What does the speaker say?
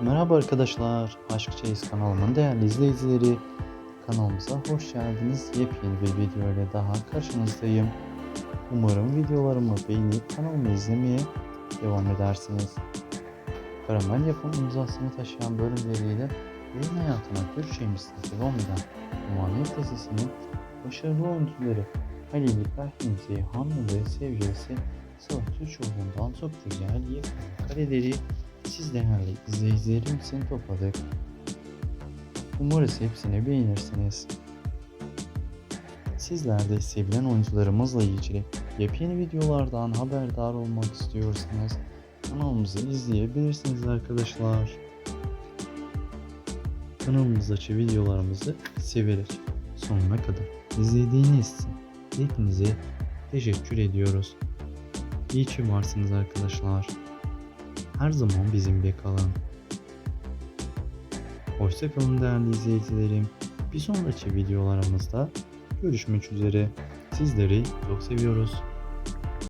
Merhaba arkadaşlar, Aşk Çeyiz kanalımın değerli izleyicileri. Kanalımıza hoş geldiniz. Yepyeni bir video ile daha karşınızdayım. Umarım videolarımı beğenip kanalımı izlemeye devam edersiniz. Karamel yapım imzasını taşıyan bölümleriyle yayın hayatına görüşeceğimiz devam eden Muhammed dizisinin başarılı oyuncuları Halil İbrahim Zeyhanlı ve sevgilisi Sıla Türkoğlu'ndan çok güzel yepyeni kareleri siz değerli izleyicilerim için topladık. Umarız hepsini beğenirsiniz. Sizler de sevilen oyuncularımızla ilgili yepyeni videolardan haberdar olmak istiyorsanız kanalımızı izleyebilirsiniz arkadaşlar. Kanalımızdaki videolarımızı severek sonuna kadar izlediğiniz için hepinize teşekkür ediyoruz. İyi ki varsınız arkadaşlar. Her zaman bizimle kalın. Hoşçakalın değerli izleyicilerim. Bir sonraki videolarımızda görüşmek üzere. Sizleri çok seviyoruz.